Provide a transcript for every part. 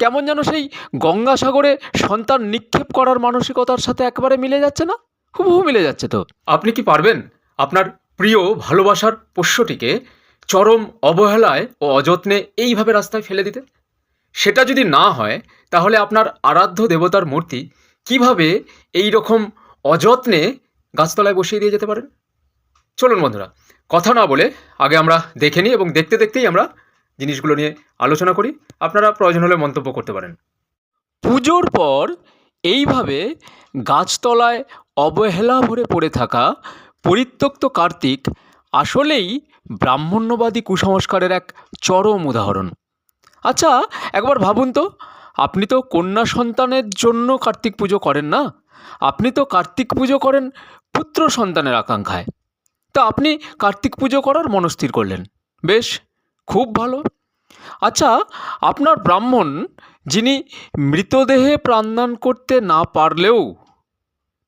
কেমন যেন সেই গঙ্গাসাগরে সন্তান নিক্ষেপ করার মানসিকতার সাথে একবারে মিলে যাচ্ছে না? হুবহু মিলে যাচ্ছে তো। আপনি কি পারবেন? আপনার প্রিয় ভালোবাসার পোষ্যটিকে চরম অবহেলায় ও অযত্নে এইভাবে রাস্তায় ফেলে দিতে? সেটা যদি না হয়, তাহলে আপনার আরাধ্য দেবতার মূর্তি কীভাবে এই রকম অযত্নে গাছতলায় বসিয়ে দিয়ে যেতে পারেন? চলুন বন্ধুরা, কথা না বলে আগে আমরা দেখে নিই এবং দেখতে দেখতেই আমরা জিনিসগুলো নিয়ে আলোচনা করি। আপনারা প্রয়োজন হলে মন্তব্য করতে পারেন। পুজোর পর এইভাবে গাছতলায় অবহেলা ভরে পড়ে থাকা পরিত্যক্ত কার্তিক আসলেই ব্রাহ্মণ্যবাদী কুসংস্কারের এক চরম উদাহরণ। আচ্ছা একবার ভাবুন তো, আপনি তো কন্যা সন্তানের জন্য কার্তিক পুজো করেন না? আপনি তো কার্তিক পুজো করেন পুত্র সন্তানের আকাঙ্ক্ষায়। তা আপনি কার্তিক পুজো করার মনস্থির করলেন। বেশ খুব ভালো। আচ্ছা আপনার ব্রাহ্মণ, যিনি মৃতদেহে প্রাণদান করতে না পারলেও,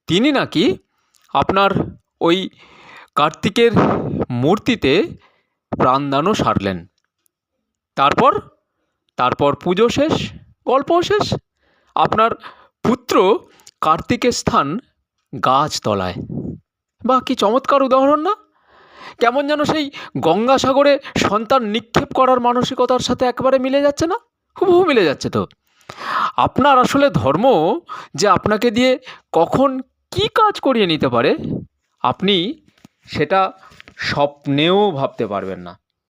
তিনি নাকি আপনার ওই কার্তিকের মূর্তিতে প্রাণদানও সারলেন। তারপর তারপর পুজো শেষ গল্প শেষ। আপনার পুত্র কার্তিকের স্থান গাছতলায়। বা কি চমৎকার উদাহরণ না? কেমন যেন সেই গঙ্গাসাগরে সন্তান নিক্ষেপ করার মানসিকতার সাথে একবারে মিলে যাচ্ছে না? হুবহু মিলে যাচ্ছে তো। আপনার আসলে ধর্ম যে আপনাকে দিয়ে কখন কি কাজ করিয়ে নিতে পারে, আপনি সেটা স্বপ্নেও ভাবতে পারবেন না।